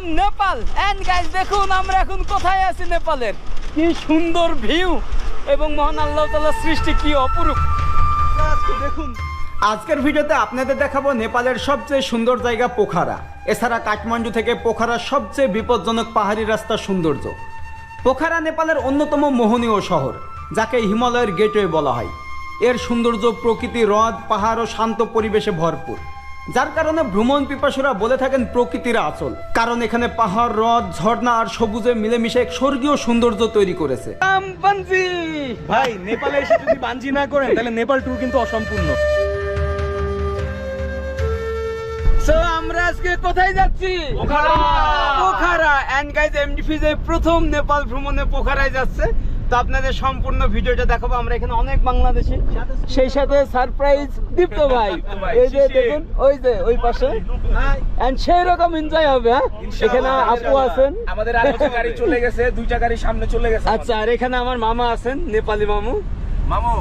From Nepal. And guys দেখুন, আমরা এখন কোথায় আছি নেপালের? কি সুন্দর ভিউ এবং মহান আল্লাহ তাআলার সৃষ্টি কি অপরূপ! দেখুন, আজকের ভিডিওতে আপনাদের দেখাবো নেপালের সবচেয়ে সুন্দর জায়গা পোখারা। এছাড়া কাঠমান্ডু থেকে পোখারার সবচেয়ে বিপজ্জনক পাহাড়ি রাস্তার সৌন্দর্য। পোখারা নেপালের অন্যতম মোহনীয় শহর, যাকে হিমালয়ের গেটওয়ে বলা হয়। এর সৌন্দর্য প্রকৃতি, হ্রদ, পাহাড় ও শান্ত পরিবেশে ভরপুর। যার কারণে ভ্রমণ পিপাসুরা বলে থাকেন প্রকৃতির আচল। কারণ এখানে পাহাড় হ্রদ ঝর্ণা আর সবুজে মিলেমিশে এক স্বর্গীয় সৌন্দর্য তৈরি করেছে। ভাই নেপালে এসে যদি বাঞ্জি না করেন তাহলে নেপাল ট্যুর কিন্তু অসম্পূর্ণ। সো আমরা আজকে কোথায় যাচ্ছি? Pokhara. Pokhara. And guys MDP যে প্রথম নেপাল ভ্রমণে পোখারায় যাচ্ছে। তো আপনাদের সম্পূর্ণ ভিডিওটা দেখাবো। আমরা এখানে অনেক বাংলাদেশি। সেই সাথে সারপ্রাইজ দীপ্ত ভাই। এই যে। দেখুন ওই যে ওই পাশে। এন্ড সেই রকম এনজয় হবে হ্যাঁ? এখানে আপু আছেন। আমাদের একটা গাড়ি চলে গেছে দুইটা গাড়ি সামনে চলে গেছে। আচ্ছা আর এখানে আমার মামা আছেন নেপালি মামু। মামু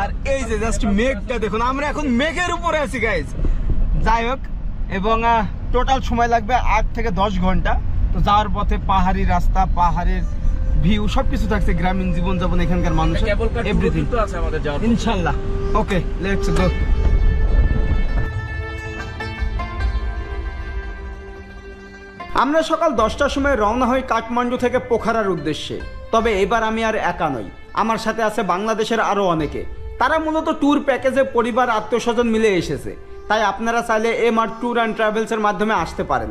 আর এই যে জাস্ট মেঘটা দেখুন আমরা এখন মেঘের উপরে আছি গাইজ যাই হোক এবং টোটাল সময় লাগবে আট থেকে দশ ঘণ্টা। তো যাওয়ার পথে পাহাড়ি রাস্তা পাহাড়ের ভিউ সবকিছু থাকছে গ্রামীণ জীবনযাপন এখানকার মানুষের এভরিথিং ইনশাল্লাহ। ওকে লেটস গো আমরা সকাল দশটার সময় রওনা হই কাঠমান্ডু থেকে পোখারার উদ্দেশ্যে। তবে এবার আমি আর একা নই। আমার সাথে আছে বাংলাদেশের আরও অনেকে। তারা মূলত ট্যুর প্যাকেজে পরিবার আত্মীয় স্বজন মিলে এসেছে। তাই আপনারা চাইলে এম আর ট্যুর অ্যান্ড ট্রাভেলসের মাধ্যমে আসতে পারেন।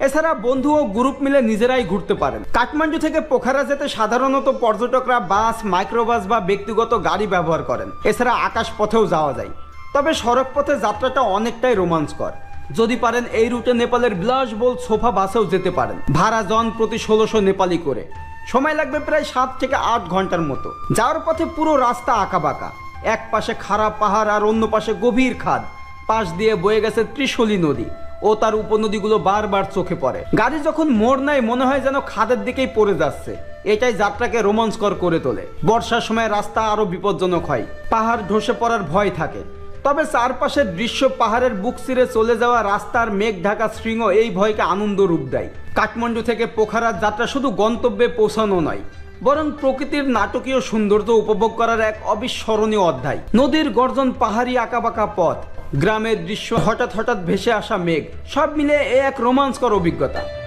এছাড়া বন্ধু ও গ্রুপ মিলে নিজেরাই ঘুরতে পারেন। কাঠমান্ডু থেকে পোখারা যেতে সাধারণত পর্যটকরা বাস, মাইক্রোবাস বা ব্যক্তিগত গাড়ি ব্যবহার করেন। এছাড়া আকাশ পথেও যাওয়া যায়। তবে সড়ক পথে যাত্রাটা অনেকটাই রোমাঞ্চকর। যদি পারেন এই রুটে নেপালের বিলাসবহুল সোফা বাসেও যেতে পারেন। ভাড়া জন প্রতি ষোলোশো নেপালি করে। সময় লাগবে প্রায় সাত থেকে আট ঘণ্টার মতো। যাওয়ার পথে পুরো রাস্তা আঁকাবাঁকা। এক পাশে খারাপ পাহাড় আর অন্য পাশে গভীর খাদ। পাশ দিয়ে বয়ে গেছে ত্রিশলী নদী। ও তার উপনদীগুলো বারবার চোখে পড়ে। গাড়ি যখন মোড় নেয়, মনে হয় যেন খাদের দিকেই পড়ে যাচ্ছে। এটাই যাত্রাকে রোমাঞ্চকর করে তোলে। বর্ষার সময় রাস্তা আরও বিপজ্জনক হয়। পাহাড় ধসে পড়ার ভয় থাকে। তবে চারপাশের দৃশ্য পাহাড়ের বুক চিরে চলে যাওয়া রাস্তার মেঘ ঢাকা শৃঙ্গ এই ভয়কে আনন্দ রূপ দেয়। কাঠমান্ডু থেকে পোখারার যাত্রা শুধু গন্তব্যে পৌঁছানো নয় বরং প্রকৃতির নাটকীয় সৌন্দর্য উপভোগ করার এক অবিস্মরণীয় অধ্যায়। নদীর গর্জন, পাহাড়ি আঁকাবাঁকা পথ, গ্রামের দৃশ্য, হঠাৎ হঠাৎ ভেসে আসা মেঘ, সব মিলে এ এক রোমাঞ্চকর অভিজ্ঞতা।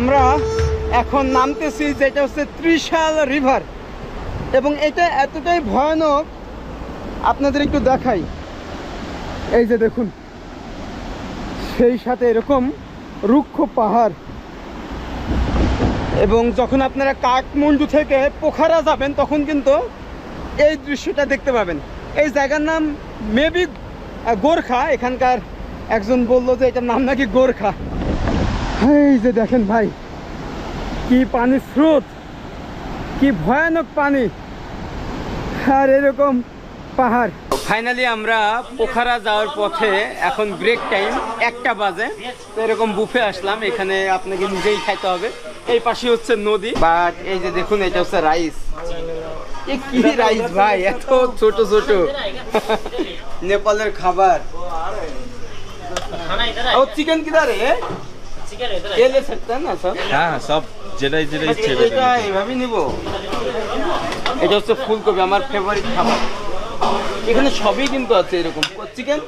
আমরা এখন নামতেছি যেটা হচ্ছে ত্রিশাল রিভার। এবং এটা এতটাই ভয়ানক, আপনাদের একটু দেখাই। এই যে দেখুন, সেই সাথে এরকম রুক্ষ পাহাড়। এবং যখন আপনারা কাঠমান্ডু থেকে পোখারা যাবেন, তখন কিন্তু এই দৃশ্যটা দেখতে পাবেন। এই জায়গার নাম মেবি গোর্খা। এখানকার একজন বলল যে এটার নাম নাকি গোর্খা। এই যে দেখেন ভাই, কি পানির স্রোত, কি ভয়ানক পানি। আর এরকম পাহাড়। ফাইনালি আমরা পোখারা যাওয়ার পথে এখন ব্রেক টাইম একটা বাজে। এরকম বুফে আসলাম, এখানে আপনাকে নিজেই খাইতে হবে। এই পাশে হচ্ছে নদী বাট এই যে দেখুন, এটা হচ্ছে রাইস কি রাইস ভাই, এত ছোট ছোট। নেপালের খাবার। ও চিকেন কিদার রে হ্যাঁ সব যেটাই যেটাই এটা হচ্ছে ফুলকপি আমার ফেভারিট খাবার। এখানে সবই কিন্তু আছে এরকম। চিকেন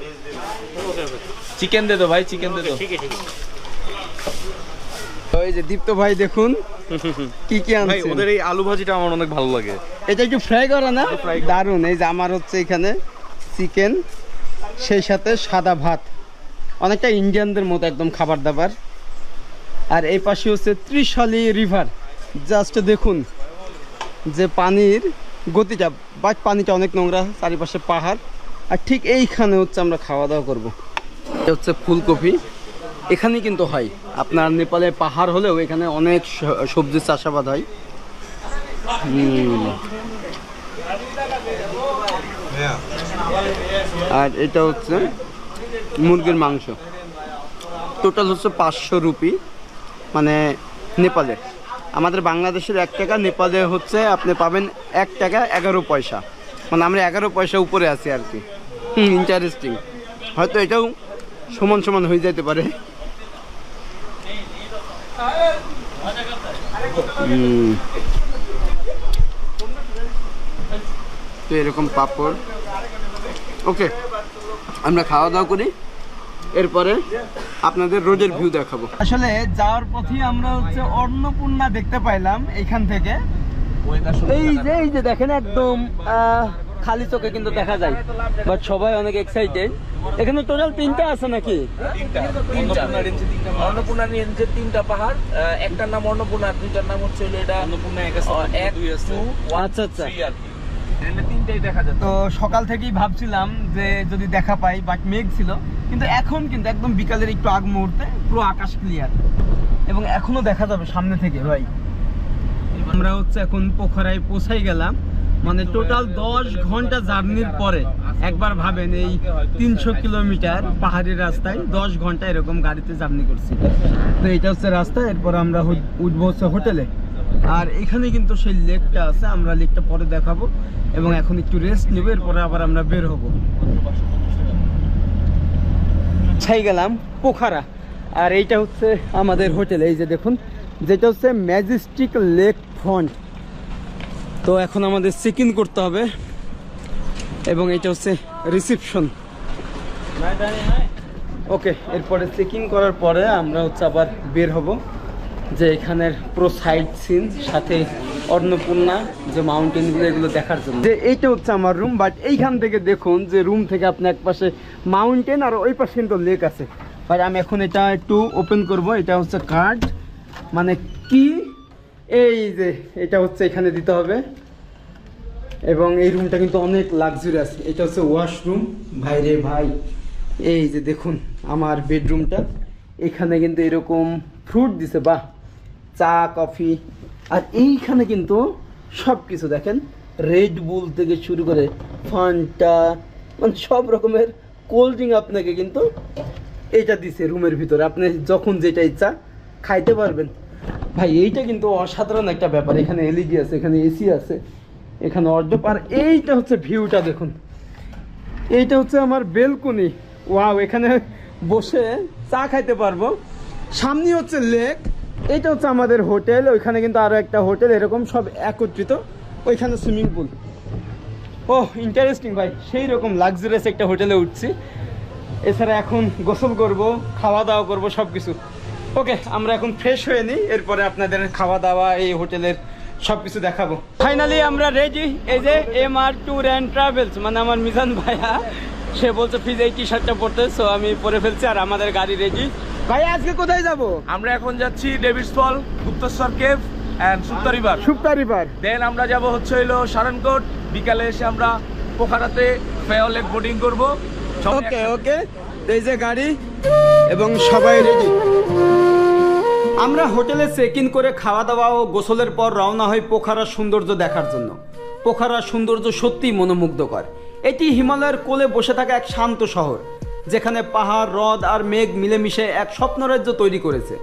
চিকেন দে তো ভাই চিকেন দে তো। ওই যে দীপ্ত ভাই দেখুন কি কি ভাই ওদের এই আলু ভাজিটা আমার অনেক ভালো লাগে। এটা একটু ফ্রাই করা না? দারুণ এই যে আমার হচ্ছে এখানে চিকেন সেই সাথে সাদা ভাত। অনেকটা ইন্ডিয়ানদের মতো একদম খাবার দাবার। আর এই পাশে হচ্ছে ত্রিশালি রিভার জাস্ট দেখুন যে পানির গতিটা বা পানিটা অনেক নোংরা, চারিপাশে পাহাড়। আর ঠিক এইখানে হচ্ছে আমরা খাওয়া দাওয়া করব হচ্ছে ফুলকপি। এখানে কিন্তু হয়। আপনার নেপালে পাহাড় হলেও এখানে অনেক স- সবজির চাষাবাদ হয়। আর এটা হচ্ছে মুরগির মাংস। টোটাল হচ্ছে পাঁচশো রুপি। মানে নেপালে। আমাদের বাংলাদেশের এক টাকা, নেপালে হচ্ছে আপনি পাবেন এক টাকা এগারো পয়সা। মানে আমরা এগারো পয়সা উপরে আছি আর কি। ইন্টারেস্টিং হয়তো এটাও সমান সমান হয়ে যেতে পারে। তো এরকম পাপড়। ওকে, আমরা খাওয়া দাওয়া করি। এরপরে আপনাদের রোজের ভিউ দেখাবো। আসলে যাওয়ার পথে আমরা হচ্ছে অন্নপূর্ণা দেখতে পাইলাম এখান থেকে। এই যে এই যে দেখেন একদম আহ, খালি চোখে কিন্তু দেখা যায়। বাট সবাই অনেক এক্সাইটেড এখানে টোটাল তিনটা আছে নাকি? অন্নপূর্ণা রেঞ্জের তিনটা পাহাড়। একটার নাম অন্নপূর্ণা দুইটার নাম হচ্ছে এটা অন্নপূর্ণা এক আচ্ছা আচ্ছা। তো সকাল থেকেই ভাবছিলাম যে যদি দেখা পাই বাট মেঘ ছিল। কিন্তু এখন কিন্তু একদম বিকালের একটু আগ মুহূর্তে পুরো আকাশ ক্লিয়ার এবং এখনও দেখা যাবে সামনে থেকে, ভাই। আমরা হচ্ছে এখন পোখরায় পৌঁছাই গেলাম। মানে টোটাল দশ ঘণ্টা জার্নির পরে একবার ভাবেন এই তিনশো কিলোমিটার পাহাড়ি রাস্তায় দশ ঘণ্টা এরকম গাড়িতে জার্নি করছি। তো এটা হচ্ছে রাস্তা, এরপর আমরা উঠবো হচ্ছে হোটেলে। আর এখানে কিন্তু সেই লেকটা আছে আমরা লেকটা পরে দেখাবো এবং এখন একটু রেস্ট নেব এরপরে আবার আমরা বের হব। ছাই গেলাম পোখারা। আর এইটা হচ্ছে আমাদের হোটেল এই যে দেখুন যেটা হচ্ছে ম্যাজেস্টিক লেক ফ্রন্ট। তো এখন আমাদের চেক ইন করতে হবে এবং এটা হচ্ছে রিসিপশন ওকে এরপরে চেকিং করার পরে আমরা হচ্ছে আবার বের হব। যে এখানের পুরো সাইড সিন সাথে অন্নপূর্ণা, যে মাউন্টেনগুলো এগুলো দেখার জন্য। যে এইটা হচ্ছে আমার রুম বাট এইখান থেকে দেখুন যে রুম থেকে আপনি এক পাশে মাউন্টেন আর ওই পাশে কিন্তু লেক আছে। বাট আমি এখন এটা একটু ওপেন করব, এটা হচ্ছে কার্ড মানে কি? এই যে, এটা হচ্ছে এখানে দিতে হবে। এবং এই রুমটা কিন্তু অনেক লাক্সারিয়াস এটা হচ্ছে ওয়াশরুম ভাই রে ভাই, এই যে দেখুন আমার বেডরুমটা এখানে কিন্তু এরকম ফ্রুট দিছে, বাহ। চা, কফি, আর এইখানে কিন্তু সব কিছু দেখেন রেড বুল থেকে শুরু করে ফান্টা মানে সব রকমের কোল্ড ড্রিঙ্ক আপনাকে কিন্তু এইটা দিছে রুমের ভিতরে। আপনি যখন যেটা ইচ্ছা খাইতে পারবেন। ভাই, এইটা কিন্তু অসাধারণ একটা ব্যাপার। এখানে এলইডি আছে, এখানে এসি আছে, এখানে অর্ডপ আর এইটা হচ্ছে ভিউটা দেখুন। এইটা হচ্ছে আমার বেলকনি ওয়াও এখানে বসে চা খাইতে পারব। সামনে হচ্ছে লেক এইটা হচ্ছে আমাদের হোটেল, ওইখানে কিন্তু আরও একটা হোটেল, এরকম সব একত্রিত। ওইখানে সুইমিং পুল। ও ইন্টারেস্টিং ভাই সেই রকম লাক্সারিয়াস একটা হোটেলে উঠছি। এছাড়া এখন গোসল করব খাওয়া দাওয়া করব সব কিছু ওকে, আমরা এখন ফ্রেশ হয়ে নিই, এরপরে আপনাদের খাওয়া দাওয়া এই হোটেলের সব কিছু দেখাবো। ফাইনালি আমরা রেডি এই যে M R tour and travels মানে আমার মিজান ভাইয়া, সে বলছে প্লিজ এই টি শার্টটা পরতে। সো আমি পরে ফেলছি, আর আমাদের গাড়ি রেডি ভাই আজকে কোথায় যাব? আমরা এখন যাচ্ছি David's fall Gupteshwar cave and Supta river. Supta river. Then আমরা যাব হচ্ছে হইল সারানকোট বিকালে এসে আমরা পোখারাতে ফেয়ার লেক বোটিং করব। ওকে ওকে এই যে গাড়ি এবং সবাই রেডি আমরা হোটেলে চেক ইন করে খাওয়া দাওয়া ও গোসলের পর রওনা হই পোখারার সৌন্দর্য দেখার জন্য। পোখারার সৌন্দর্য সত্যিই মনোমুগ্ধকর। এটি হিমালয়ের কোলে বসে থাকা এক শান্ত শহর। যেখানে পাহাড় হ্রদ আর মেঘ মিলেমিশে এক স্বপ্নরাজ্য তৈরি করেছে।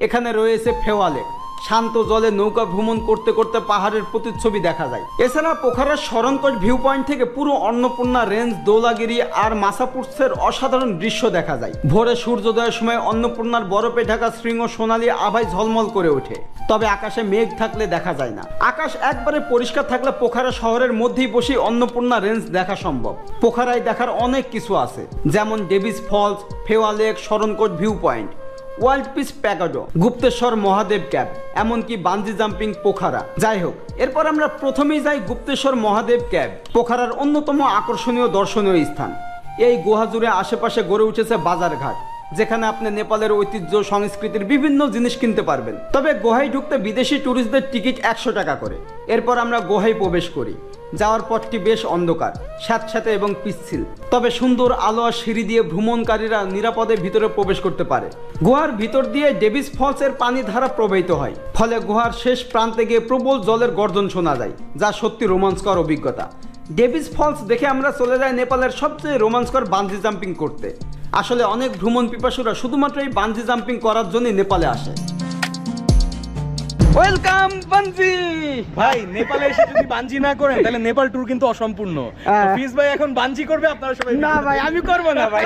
এখানে রয়েছে ফেওয়ালে শান্ত জলে নৌকা ভ্রমণ করতে করতে পাহাড়ের প্রতিচ্ছবি দেখা যায়। এছাড়া পোখারার শরণকট ভিউ পয়েন্ট থেকে পুরো অন্নপূর্ণা রেঞ্জ, দৌলাগিরি আর মাসাপুরসের অসাধারণ দৃশ্য দেখা যায়। ভোরে সূর্যোদয়ের সময় অন্নপূর্ণার বরফে ঢাকা শৃঙ্গ সোনালী আভায় ঝলমল করে ওঠে। তবে আকাশে মেঘ থাকলে দেখা যায় না। আকাশ একবারে পরিষ্কার থাকলে পোখারা শহরের মধ্যেই বসে অন্নপূর্ণা রেঞ্জ দেখা সম্ভব। পোখারায় দেখার অনেক কিছু আছে, যেমন Davis Falls, Phewa lake Sarangkot view point world peace pagoda Gupteshwar Mahadev cave, এমনকি বাঞ্জি জাম্পিং পোখারা। যাই হোক, এরপর আমরা প্রথমেই যাই গুপ্তেশ্বর মহাদেব ক্যাব, পোখারার অন্যতম আকর্ষণীয় দর্শনীয় স্থান। এই গুহা জুড়ে আশেপাশে গড়ে উঠেছে বাজারঘাট। যেখানে আপনি নেপালের ঐতিহ্য, সংস্কৃতির বিভিন্ন জিনিস কিনতে পারবেন। তবে গুহায় ঢুকতে বিদেশি ট্যুরিস্টদের টিকিট একশো টাকা করে। এরপর আমরা গুহায় প্রবেশ করি। যাওয়ার পথটি বেশ অন্ধকার, স্যাঁতস্যাঁতে এবং পিচ্ছিল। তবে সুন্দর আলো আর সিঁড়ি দিয়ে ভ্রমণকারীরা নিরাপদে ভিতরে প্রবেশ করতে পারে। গুহার ভিতর দিয়ে ডেভিস ফলসের পানি ধারা প্রবাহিত হয়। ফলে গুহার শেষ প্রান্তে গিয়ে প্রবল জলের গর্জন শোনা যায়, যা সত্যি রোমাঞ্চকর অভিজ্ঞতা। ডেভিস ফলস দেখে আমরা চলে যাই নেপালের সবচেয়ে রোমাঞ্চকর বানজি জাম্পিং করতে। আসলে অনেক ভ্রমণ পিপাসুরা শুধুমাত্র এই বানজি জাম্পিং করার জন্যই নেপালে আসে। ওয়েলকাম বানজি ভাই নেপালে এসে যদি বানজি না করেন তাহলে নেপাল ট্যুর কিন্তু অসম্পূর্ণ। হ্যাঁ। ফিজ ভাই এখন বানজি করবে আপনারা সবাই না ভাই আমি করব না ভাই।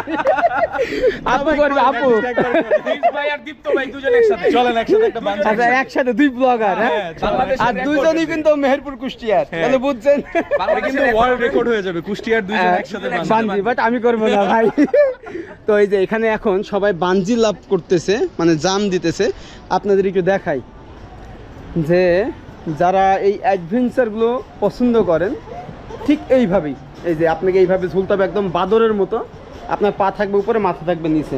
আপু করবে আপু। ফিজ ভাই আর দীপ্ত ভাই দুজন একসাথে। চলেন একসাথে একটা বানজি আচ্ছা একসাথে দুই ব্লগার হ্যাঁ? হ্যাঁ, আর দুইজনই কিন্তু মেহেরপুর কুষ্টিয়ার। তাহলে বুঝছেন? কিন্তু ওয়ার্ল্ড রেকর্ড হয়ে যাবে। কুষ্টিয়ার দুইজন একসাথে বানজি। বানজি বাট আমি করব না ভাই। তো এই যে এখানে এখন সবাই বানজি লাভ করতেছে মানে জাম দিতেছে। আপনাদের একটু দেখাই। যে যারা এই অ্যাডভেঞ্চারগুলো পছন্দ করেন ঠিক এইভাবেই এই যে আপনাকে এইভাবে ঝুলতে হবে একদম বাদরের মতো আপনার পা থাকবে উপরে মাথা থাকবে নিচে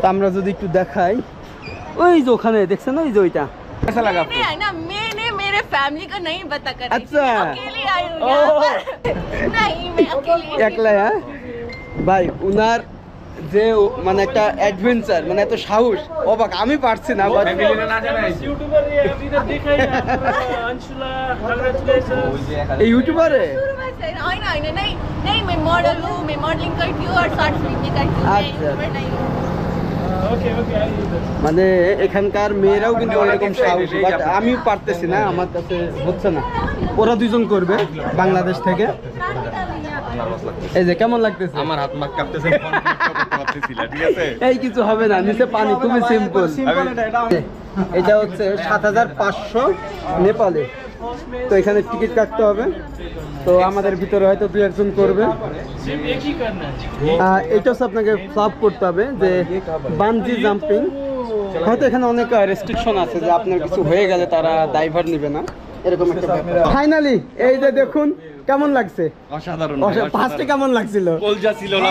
তা আমরা যদি একটু দেখাই ওই যে ওখানে দেখছেন ওই যে ওইটা कैसा लगा आपको मैंने है ना मैंने मेरे फैमिली को नहीं बता कर रही थी। अच्छा। मैं अकेली आई हूँ यहाँ पर नहीं मैं अकेली आई हूँ। একলা হ্যাঁ ভাই উনার যে মানে একটা অ্যাডভেঞ্চার মানে এত সাহস অবাক। আমি পারছি না এই ইউটিউবারে शुरू মানে এখানকার মেয়েরাও কিন্তু এরকম সাহস বাট আমি পারতেছি না আমার কাছে হচ্ছে না। ওরা দুজন করবে বাংলাদেশ থেকে। এই যে কেমন লাগতেছে? আমার হাত মাক কাঁপতেছে ঠিক আছে? এই কিছু হবে না নিচে পানি খুবই সিম্পল এটা হচ্ছে সাত হাজার পাঁচশো নেপালে। তো এখানে টিকিট কাটতে হবে। তো আমাদের ভিতরে হয়তো দু একজন করবে। এটা হচ্ছে আপনাকে ফ্লাপ করতে হবে যে বানজি জাম্পিং হয়তো এখানে অনেক রেস্ট্রিকশন আছে যে আপনার কিছু হয়ে গেলে তারা ড্রাইভার নেবে না। এরকম একটা ফাইনালি এই যে দেখুন কেমন লাগছে? অসাধারণ ফার্স্টে কেমন লাগছিল? কলজা ছিল না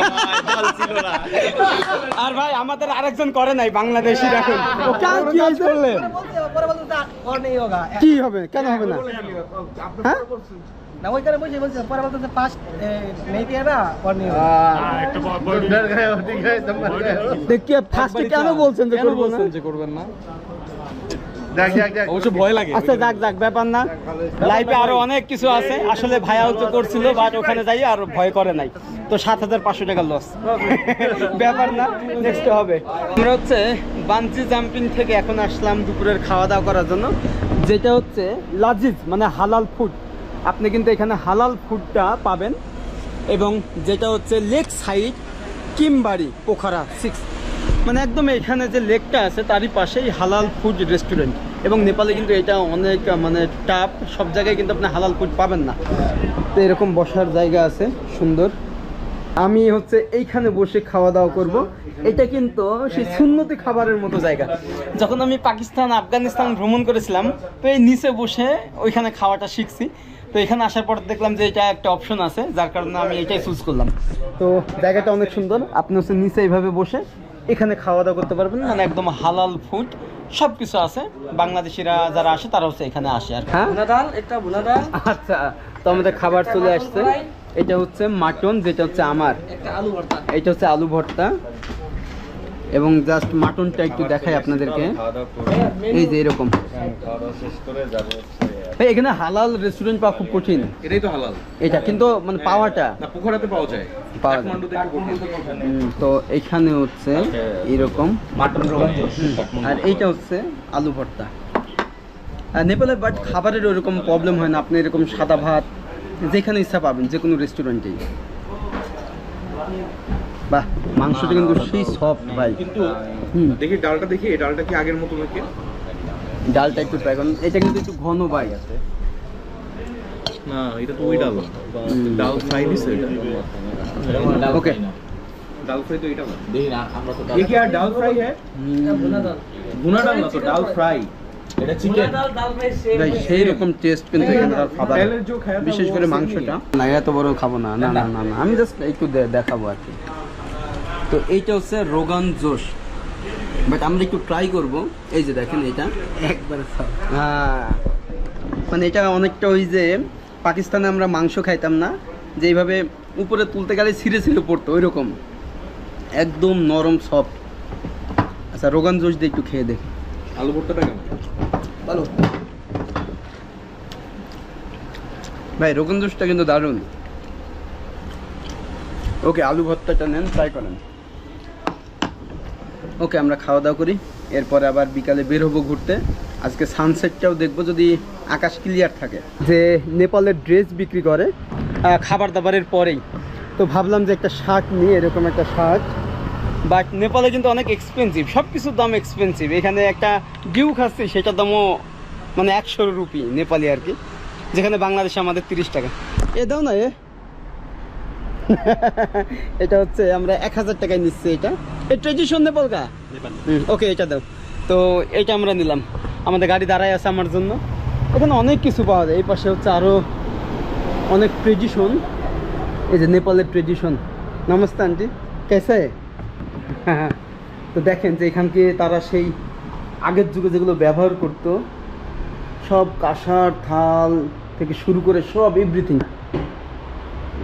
ডাল ছিল না। আর ভাই আমাদের আরেকজন করে নাই বাংলাদেশি এখন ও কি কি হবে? কেন হবে না? হ্যাঁ? না ওইখানে বসে বলছে পরে বলতেছে ফার্স্ট না দেখিয়ে কেন বলছেন যে করবেন না? অবশ্য ভয় লাগে। আচ্ছা যাক যাক ব্যাপার না। লাইফে আরও অনেক কিছু আছে। আসলে ভাইয়াও তো করছিল বাট ওখানে যাই আর ভয় করে নাই। তো সাত হাজার পাঁচশো টাকা লস ব্যাপার না নেক্সট হবে। আমরা হচ্ছে বাঞ্জি জাম্পিং থেকে এখন আসলাম দুপুরের খাওয়া দাওয়া করার জন্য। যেটা হচ্ছে লাজিজ মানে হালাল ফুড আপনি কিন্তু এখানে হালাল ফুডটা পাবেন। এবং যেটা হচ্ছে লেক সাইড কিমবাড়ি পোখারা সিক্স মানে একদম এখানে যে লেকটা আছে, তারই পাশেই হালাল ফুড রেস্টুরেন্ট এবং নেপালে কিন্তু এটা অনেক মানে টাপ সব জায়গায় কিন্তু আপনি হালাল ফুড পাবেন না। তো এরকম বসার জায়গা আছে, সুন্দর। আমি হচ্ছে এইখানে বসে খাওয়া দাওয়া করব। এটা কিন্তু সেই সুন্নতি খাবারের মতো জায়গা। যখন আমি পাকিস্তান, আফগানিস্তান ভ্রমণ করেছিলাম, তো এই নিচে বসে ওইখানে খাওয়াটা শিখছি। তো এখানে আসার পর দেখলাম যে এটা একটা অপশন আছে, যার কারণে আমি এটাই চুজ করলাম। তো জায়গাটা অনেক সুন্দর। আপনি হচ্ছে নিচে এইভাবে বসে এখানে খাওয়া দাওয়া করতে পারবেন মানে একদম হালাল ফুড সব কিছু আছে। বাংলাদেশিরা যারা আসে তারা হচ্ছে এখানে আসে আর হ্যাঁ? ডাল একটা ভুনা ডাল। আচ্ছা তো আমাদের খাবার চলে আসছে। এটা হচ্ছে মাটন যেটা হচ্ছে আমার। আলু ভর্তা। এটা হচ্ছে আলু ভর্তা। এবং জাস্ট মাটনটা একটু দেখাই আপনাদেরকে। এই যে এরকম। ভাই, এখানে হালাল রেস্টুরেন্ট পাওয়া খুব কঠিন। এটাই তো হালাল। এটা কিন্তু মানে পাওয়াটা। না পোখরাতে পাওয়া যায়। পাওয়া তো এখানে হচ্ছে এরকম। মাটন আর এইটা হচ্ছে আলু ভর্তা। আর নেপালে বাট খাবারের ওরকম প্রবলেম হয় না। আপনি এরকম সাদা ভাত যেখানে ইচ্ছা পাবেন যে কোনো রেস্টুরেন্টেই বাহ মাংসটা কিন্তু সেই সফট ভাই। কিন্তু হুম। দেখি ডালটা দেখি এই ডালটা কি আগের মতো নাকি ডালটা একটু ট্রাই এটা কিন্তু একটু ঘন বাই আছে। না এটা তো ওই ডাল। ডাল ফ্রাই দিছে এটা। ওকে ডাল ফ্রাই তো এটা দেখি না আমরা তো আর ডাল ফ্রাই ডাল। ডাল তো ডাল ফ্রাই। এটা চিকেন সেই রকম টেস্ট কিন্তু বিশেষ করে মাংসটা। না এত বড় খাব না না না না আমি জাস্ট একটু দেখাবো আর কি। তো এইটা হচ্ছে রোগান জোশ বাট আমরা একটু ট্রাই করব। এই যে দেখেন এটা। একবারে হ্যাঁ। মানে এটা অনেকটা ওই যে পাকিস্তানে আমরা মাংস খাইতাম না যে এইভাবে উপরে তুলতে গেলে ছিঁড়ে ছিঁড়ে পড়তো ওই রকম একদম নরম সফট আচ্ছা রোগান জোশ দিয়ে একটু খেয়ে দেখি। আলু ভর্তাটা কেমন? ভালো। ভাই রোগান জুসটা কিন্তু দারুণ। ওকে আলু ভর্তাটা নেন ট্রাই করেন। ওকে, আমরা খাওয়া দাওয়া করি। এরপরে আবার বিকালে বের হব ঘুরতে। আজকে সানসেটটাও দেখব যদি আকাশ ক্লিয়ার থাকে। যে নেপালের ড্রেস বিক্রি করে খাবার দাবারের পরেই। তো ভাবলাম যে একটা শার্ট নিয়ে এরকম একটা শার্ট। বাট নেপালে কিন্তু অনেক এক্সপেন্সিভ সব কিছুর দাম এক্সপেন্সিভ এখানে একটা ডিউ খাচ্ছি সেটার দামও মানে একশো রুপি নেপালি আর কি। যেখানে বাংলাদেশে আমাদের তিরিশ টাকা। এ দাও না এ। এটা হচ্ছে আমরা এক হাজার টাকায় নিচ্ছি এটা। এই ট্রেডিশন নেপাল কা ওকে এটা দাও। তো এটা আমরা নিলাম। আমাদের গাড়ি দাঁড়ায় আছে আমার জন্য। এখানে অনেক কিছু পাওয়া যায়। এই পাশে হচ্ছে আরও অনেক ট্রেডিশন এই যে নেপালের ট্রেডিশন নমস্তে আন্টি। কেসে? হ্যাঁ তো দেখেন যে এখানকে তারা সেই আগের যুগে যেগুলো ব্যবহার করতো সব কাঁসার থাল থেকে শুরু করে সব এভরিথিং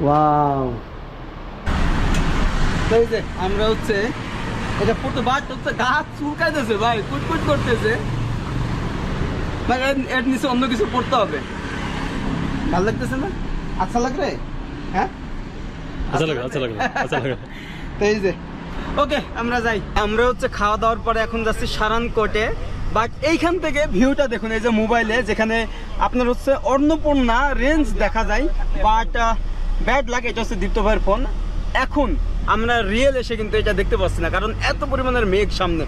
ওয়াও যে আমরা হচ্ছে এটা পুরো বাদ হচ্ছে গাছ চুলকাইতেছে ভাই কুটকুট করতেছে। এর নিচে অন্য কিছু পড়তে হবে। ভালো লাগতেছে না? আচ্ছা লাগ রে হ্যাঁ? আচ্ছা আচ্ছা যে ওকে আমরা যাই। আমরা হচ্ছে খাওয়া দাওয়ার পরে এখন যাচ্ছি সারান কোটে বাট এইখান থেকে ভিউটা দেখুন এই যে মোবাইলে যেখানে আপনার হচ্ছে অন্নপূর্ণা রেঞ্জ দেখা যায়। বাট ব্যাড লাগে এটা হচ্ছে দীপ্ত ভাইয়ের ফোন এখন আমরা রিয়েল এসে কিন্তু এটা দেখতে পাচ্ছি না। কারণ এত পরিমাণের মেঘ সামনে।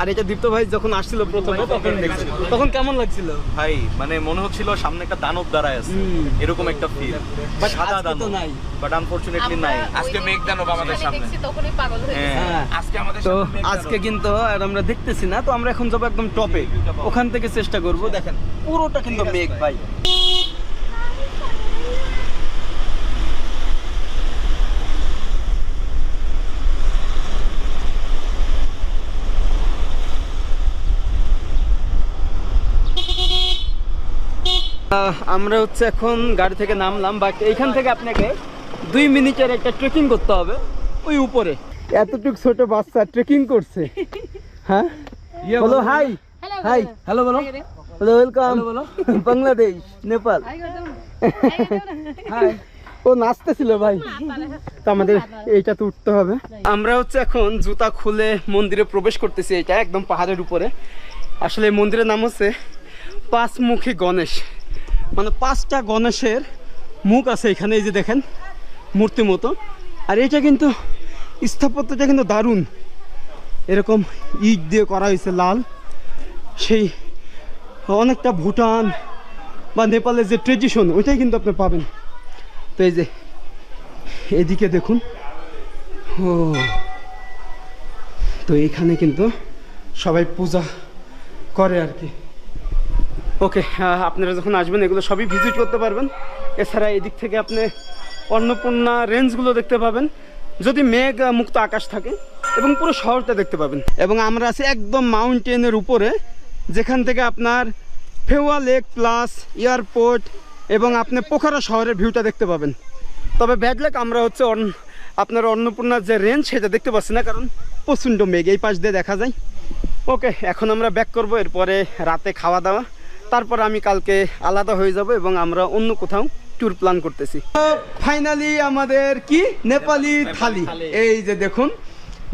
আর এটা দীপ্ত ভাই যখন আসছিল প্রথমে তখন দেখছি তখন কেমন লাগছিল? ভাই মানে মনে হচ্ছিল সামনে একটা দানব দাঁড়ায় আছে। এরকম একটা ফিল সাদা দানব। নাই। বাট আনফরচুনেটলি নাই। আজকে মেঘ দানব আমাদের সামনে। দেখছি তখনই পাগল হয়ে গেছি। হ্যাঁ। আজকে আমাদের তো। আজকে কিন্তু আর আমরা দেখতেছি না। তো আমরা এখন যাব একদম টপে ওখান থেকে চেষ্টা করব। দেখেন পুরোটা কিন্তু মেঘ ভাই আহ, আমরা হচ্ছে এখন গাড়ি থেকে নামলাম বাট এইখান থেকে আপনাকে দুই মিনিটের একটা ট্রেকিং করতে হবে ওই উপরে। এতটুক ছোট বাচ্চা ট্রেকিং করছে। হ্যাঁ? বলো হাই হাই হ্যালো বলো। বলো। ওয়েলকাম বাংলাদেশ নেপাল। ও নাচতেছিল ভাই। তো আমাদের এইটা তো উঠতে হবে। আমরা হচ্ছে এখন জুতা খুলে মন্দিরে প্রবেশ করতেছি এটা একদম পাহাড়ের উপরে। আসলে এই মন্দিরের নাম হচ্ছে পাঁচমুখী গণেশ। মানে পাঁচটা গণেশের মুখ আছে এখানে, এই যে দেখেন, মূর্তি মতো। আর এটা কিন্তু স্থাপত্যটা কিন্তু দারুণ। এরকম ইট দিয়ে করা হয়েছে লাল। সেই অনেকটা ভুটান বা নেপালের যে ট্রেডিশন, ওইটাই কিন্তু আপনি পাবেন। তো এই যে, এদিকে দেখুন। ও। তো এখানে কিন্তু সবাই পূজা করে আর কি। ওকে আপনারা যখন আসবেন, এগুলো সবই ভিজিট করতে পারবেন। এছাড়া এদিক থেকে আপনি অন্নপূর্ণা রেঞ্জগুলো দেখতে পাবেন। যদি মেঘ মুক্ত আকাশ থাকে, এবং পুরো শহরটা দেখতে পাবেন। এবং আমরা আছি একদম মাউন্টেনের উপরে, যেখান থেকে আপনার ফেওয়া লেক প্লাস এয়ারপোর্ট এবং আপনি পোখারা শহরের ভিউটা দেখতে পাবেন। তবে ব্যাড লেক আমরা হচ্ছে আপনার অন্নপূর্ণার যে রেঞ্জ, সেটা দেখতে পাচ্ছি না, কারণ প্রচণ্ড মেঘ। এই পাশ দিয়ে দেখা যায়। ওকে, এখন আমরা ব্যাক করব, এরপরে রাতে খাওয়া দাওয়া তারপর আমি কালকে আলাদা হয়ে যাব এবং আমরা অন্য কোথাও ট্যুর প্ল্যান করতেছি। ফাইনালি আমাদের কি? নেপালি থালি। এই যে দেখুন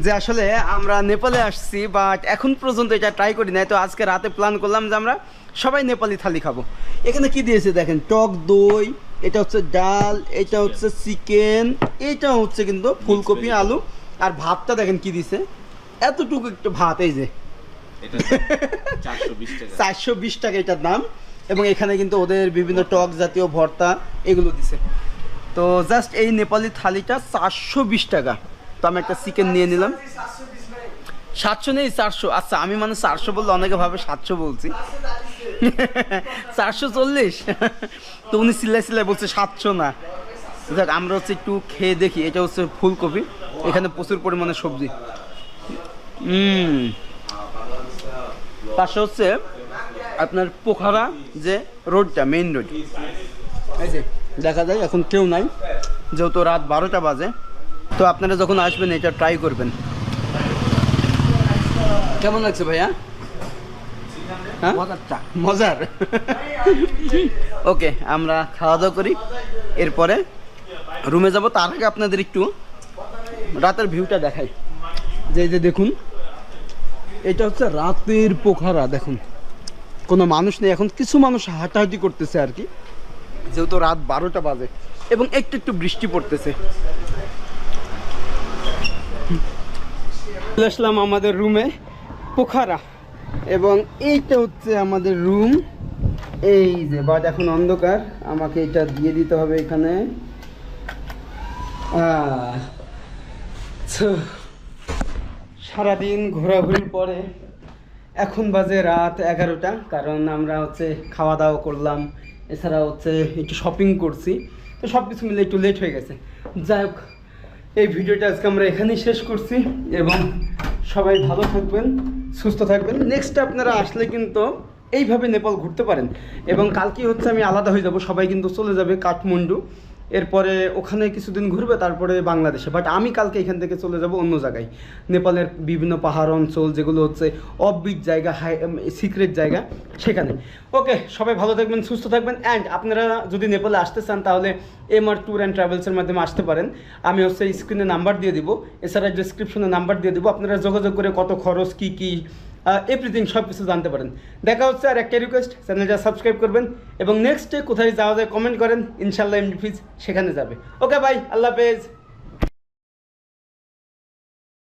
যে আসলে আমরা নেপালে আসছি বাট এখন পর্যন্ত এটা ট্রাই করি নাই তো আজকে রাতে প্ল্যান করলাম যে আমরা সবাই নেপালি থালি খাব। এখানে কি দিয়েছে দেখেন? টক দই এটা হচ্ছে ডাল এটা হচ্ছে চিকেন এটা হচ্ছে কিন্তু ফুলকপি আলু। আর ভাতটা দেখেন কি দিছে? এতটুকু একটু ভাত এই যে। চারশো বিশ টাকা। এটার দাম। এবং এখানে কিন্তু ওদের বিভিন্ন টক জাতীয় ভর্তা এগুলো দিছে। তো জাস্ট এই নেপালি থালিটা চারশো বিশ টাকা। তো আমি একটা চিকেন নিয়ে নিলাম। সাতশো নেই, চারশো। আচ্ছা আমি মানে চারশো বললে অনেকে ভাবে সাতশো বলছি। চারশো চল্লিশ। তো উনি সিলাই সিলাই বলছে সাতশো না। দেখ আমরা হচ্ছে একটু খেয়ে দেখি। এটা হচ্ছে ফুলকপি। এখানে প্রচুর পরিমাণে সবজি। হুম পাশে হচ্ছে আপনার পোখারা যে রোডটা মেইন রোড এই যে দেখা যায় এখন কেউ নাই যেহেতু রাত বারোটা বাজে। তো আপনারা যখন আসবেন এটা ট্রাই করবেন। কেমন লাগছে ভাইয়া? হ্যাঁ? মজার। ওকে আমরা খাওয়া দাওয়া করি। এরপরে রুমে যাব তার আগে আপনাদের একটু রাতের ভিউটা দেখাই। যে যে দেখুন এটা হচ্ছে রাতের পোখারা দেখুন। কোনো মানুষ নেই এখন কিছু মানুষ হাঁটাহাঁটি করতেছে আর কি। যেহেতু রাত বারোটা বাজে এবং একটু একটু বৃষ্টি পড়তেছে। চলে আসলাম আমাদের রুমে পোখারা। এবং এইটা হচ্ছে আমাদের রুম। এই যে বাট এখন অন্ধকার আমাকে এটা দিয়ে দিতে হবে এখানে। আহ, সারাদিন ঘোরাঘুরির পরে এখন বাজে রাত এগারোটা, কারণ আমরা হচ্ছে খাওয়া দাওয়া করলাম, এছাড়া হচ্ছে একটু শপিং করছি, তো সব কিছু মিলে একটু লেট হয়ে গেছে। যাই হোক, এই ভিডিওটা আজকে আমরা এখানেই শেষ করছি এবং সবাই ভালো থাকবেন, সুস্থ থাকবেন। নেক্সট আপনারা আসলে কিন্তু এইভাবে নেপাল ঘুরতে পারেন। এবং কালকে হচ্ছে আমি আলাদা হয়ে যাব, সবাই কিন্তু চলে যাবে কাঠমান্ডু। এরপরে ওখানে কিছুদিন ঘুরবে, তারপরে বাংলাদেশে। বাট আমি কালকে এখান থেকে চলে যাব অন্য জায়গায়। নেপালের বিভিন্ন পাহাড় অঞ্চল, যেগুলো হচ্ছে অফবিট জায়গা, হাই সিক্রেট জায়গা, সেখানে। ওকে সবাই ভালো থাকবেন, সুস্থ থাকবেন অ্যান্ড আপনারা যদি নেপালে আসতে চান, তাহলে এম আর ট্যুর অ্যান্ড ট্রাভেলসের মাধ্যমে আসতে পারেন। আমি হচ্ছে স্ক্রিনে নাম্বার দিয়ে দিব এছাড়া ডিসক্রিপশনে নাম্বার দিয়ে দিব। আপনারা যোগাযোগ করে কত খরচ, কী কী এভরিথিং সব কিছু জানতে পারেন। দেখা হচ্ছে আর একটা রিকোয়েস্ট চ্যানেলটা সাবস্ক্রাইব করবেন এবং নেক্সট কোথায় যাওয়া যায় কমেন্ট করেন ইনশাল্লাহ এমডি ফিজ সেখানে যাবে। ওকে বাই আল্লাহ হাফেজ।